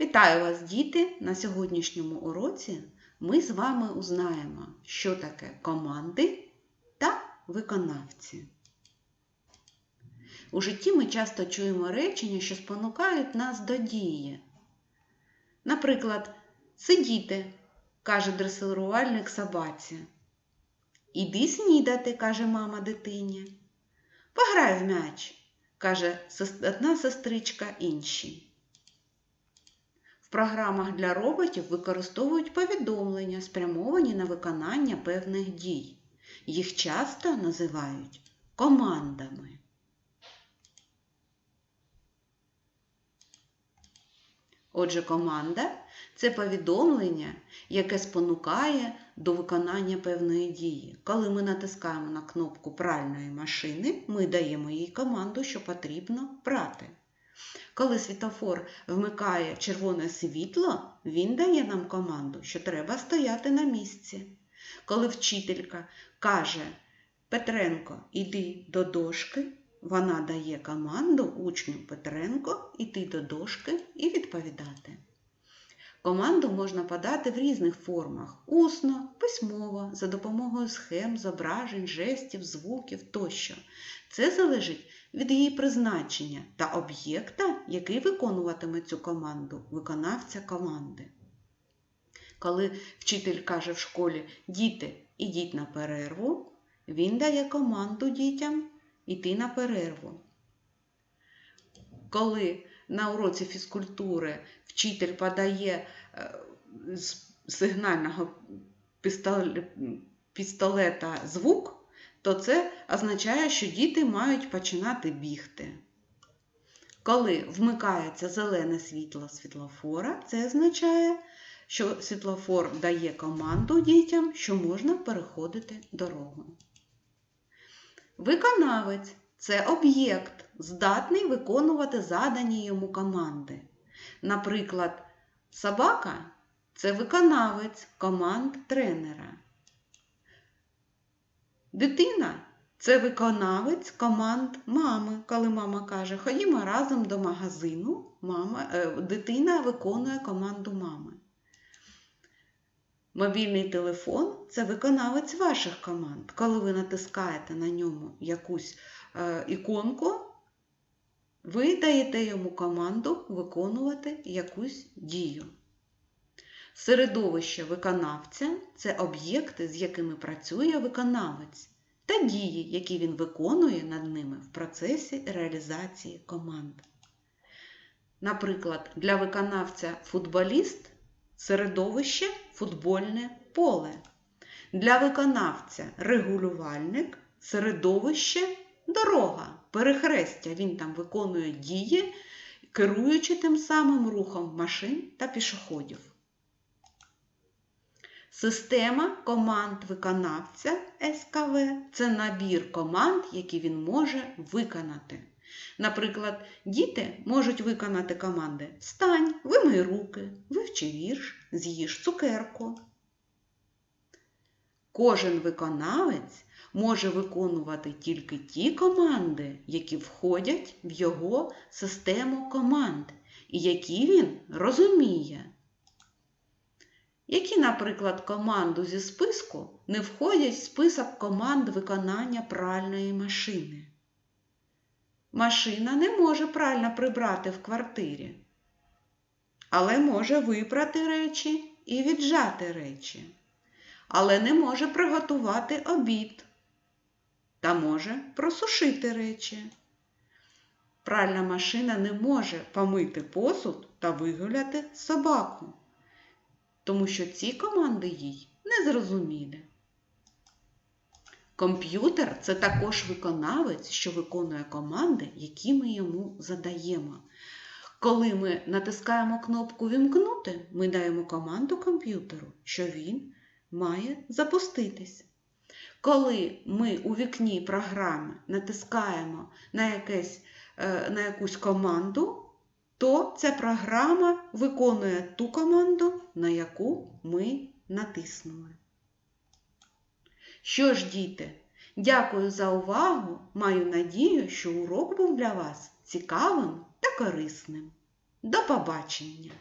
Вітаю вас, діти! На сьогоднішньому уроці ми з вами узнаємо, що таке команди та виконавці. У житті ми часто чуємо речення, що спонукають нас до дії. Наприклад, сидіти, каже дресирувальник собаці. Іди снідати, каже мама дитині. Пограй в м'яч, каже одна сестричка іншій. В програмах для роботів використовують повідомлення, спрямовані на виконання певних дій. Їх часто називають командами. Отже, команда це повідомлення, яке спонукає до виконання певної дії. Коли ми натискаємо на кнопку пральної машини, ми даємо їй команду, що потрібно прати. Коли світофор вмикає червоне світло, він дає нам команду, що треба стояти на місці. Коли вчителька каже Петренко, іди до дошки, вона дає команду учню Петренко іти до дошки і відповідати. Команду можна подати в різних формах усно, письмово, за допомогою схем, зображень, жестів, звуків тощо. Це залежить від її призначення та об'єкта, який виконуватиме цю команду, виконавця команди. Коли вчитель каже в школі Діти, ідіть на перерву, він дає команду дітям йти на перерву. Коли на уроці фізкультури вчитель подає е, з сигнального пістолета звук, то це означає, що діти мають починати бігти. Коли вмикається зелене світло світлофора, це означає, що світлофор дає команду дітям, що можна переходити дорогу. Виконавець це об'єкт, здатний виконувати задані йому команди. Наприклад, собака це виконавець команд тренера. Дитина це виконавець команд мами. Коли мама каже, ходімо разом до магазину, мама, е, дитина виконує команду мами. Мобільний телефон це виконавець ваших команд. Коли ви натискаєте на ньому якусь е, іконку, ви даєте йому команду виконувати якусь дію. Середовище виконавця це об'єкти, з якими працює виконавець, та дії, які він виконує над ними в процесі реалізації команд. Наприклад, для виконавця футболіст середовище футбольне поле. Для виконавця регулювальник середовище дорога, перехрестя. Він там виконує дії, керуючи тим самим рухом машин та пішоходів. Система команд виконавця СКВ це набір команд, які він може виконати. Наприклад, діти можуть виконати команди Встань, вимий руки, вивчи вірш, з'їж цукерку. Кожен виконавець може виконувати тільки ті команди, які входять в його систему команд, і які він розуміє. Які, наприклад, команду зі списку не входять в список команд виконання пральної машини? Машина не може прально прибрати в квартирі, але може випрати речі і віджати речі, але не може приготувати обід та може просушити речі. Пральна машина не може помити посуд та вигуляти собаку, тому що ці команди їй не зрозумілі. Комп'ютер це також виконавець, що виконує команди, які ми йому задаємо. Коли ми натискаємо кнопку Вімкнути, ми даємо команду комп'ютеру, що він має запуститись. Коли ми у вікні програми натискаємо на, якесь, е, на якусь команду, то ця програма виконує ту команду, на яку ми натиснули. Що ж, діти, дякую за увагу. Маю надію, що урок був для вас цікавим та корисним. До побачення!